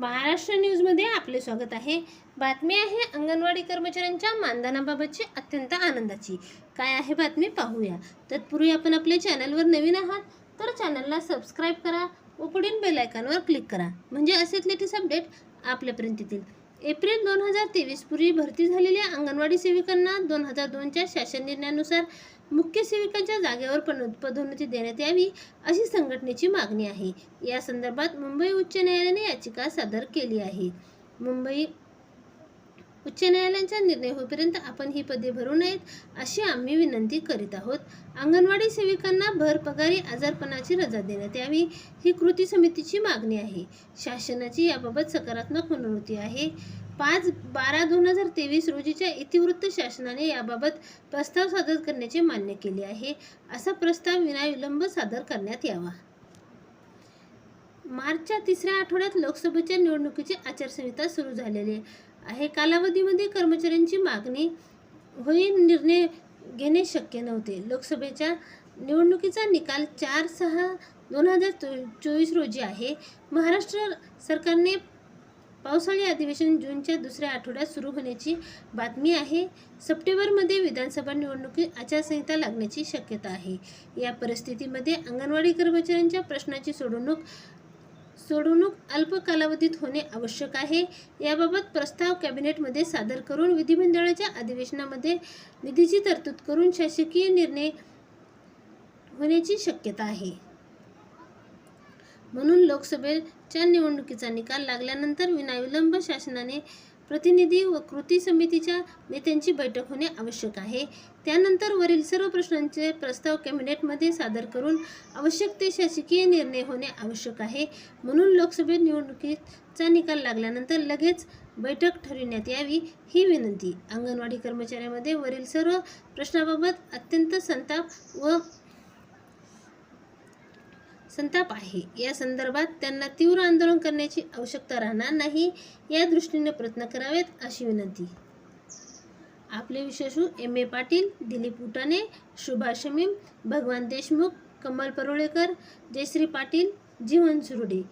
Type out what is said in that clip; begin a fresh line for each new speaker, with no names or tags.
महाराष्ट्र न्यूजमध्ये आपले स्वागत आहे. बातमी आहे अंगणवाडी कर्मचाऱ्यांच्या मानधनाबाबतची अत्यंत आनंदाची. काय आहे बातमी पाहूया. तत्पूर्वी आपण आपल्या चॅनलवर नवीन आहात तर चॅनलला सबस्क्राईब करा व पुढील बेलायकॉनवर क्लिक करा. म्हणजे असेच लेटेस्ट अपडेट आपल्यापर्यंत येतील. एप्रिल दोन हजार तेवीस पूर्वी भरती झालेल्या अंगणवाडी सेविकांना दोन हजार दोनच्या शासन निर्णयानुसार मुख्य सेविकांच्या जागेवर पण पदोन्नती देण्यात यावी अशी संघटनेची मागणी आहे. या संदर्भात मुंबई उच्च न्यायालयाने याचिका सादर केली आहे. मुंबई उच्च न्यायालयांचा निर्णय होईपर्यंत आपण ही पदे भरू नयेत अशी आम्ही विनंती करीत आहोत. अंगणवाडी सेविकांना भर पगारी आजारपणाची रजा देण्यात यावी ही कृती समितीची मागणी आहे. शासनाची याबाबत सकारात्मक मनोवृत्ती आहे. पाच बारा दोन हजार तेवीस रोजीच्या इतिवृत्त शासनाने याबाबत प्रस्ताव सादर करण्याचे मान्य केले आहे असा प्रस्ताव विनाविलंब सादर करण्यात यावा. मार्चच्या तिसऱ्या आठवड्यात लोकसभेच्या निवडणुकीची आचारसंहिता सुरू झालेली. आहे आहे. कालावधीमध्ये कर्मचाऱ्यांची मागणी होईल निर्णय घेणे शक्य नव्हते. लोकसभेच्या निवडणुकीचा निकाल चार सहा दोन हजार चोवीस रोजी आहे. महाराष्ट्र सरकारने पावसाळी अधिवेशन जूनच्या दुसऱ्या आठवड्यात सुरू होण्याची बातमी आहे. सप्टेंबरमध्ये विधानसभा निवडणुकी आचारसंहिता लागण्याची शक्यता आहे. या परिस्थितीमध्ये अंगणवाडी कर्मचाऱ्यांच्या प्रश्नाची सोडवणूक सोडवणूक अल्प कालावधीत होणे आवश्यक आहे. याबाबत प्रस्ताव कॅबिनेटमध्ये सादर करून विधिमंडळाच्या अधिवेशनामध्ये निधीची तरतूद करून शासकीय निर्णय होण्याची शक्यता आहे. म्हणून लोकसभेच्या निवडणुकीचा निकाल लागल्यानंतर विनाविलंब शासनाने प्रतिनिधी व कृती समितीच्या नेत्यांची बैठक होणे आवश्यक आहे. त्यानंतर वरील सर्व प्रश्नांचे प्रस्ताव कॅबिनेटमध्ये सादर करून आवश्यक ते शासकीय निर्णय होणे आवश्यक आहे. म्हणून लोकसभेत निवडणुकीचा निकाल लागल्यानंतर लगेच बैठक ठरविण्यात यावी ही विनंती. अंगणवाडी कर्मचाऱ्यांमध्ये वरील सर्व प्रश्नाबाबत अत्यंत संताप व संताप आहे. या संदर्भात त्यांना तीव्र आंदोलन करण्याची आवश्यकता राहणार नाही या दृष्टीने प्रयत्न करावेत अशी विनंती. आपले विशेषू M A Patil Dilip Utane Subhash Shamim Bhagwan Deshmukh Kamal परोळेकर Jayashree Patil Jeevan Surude.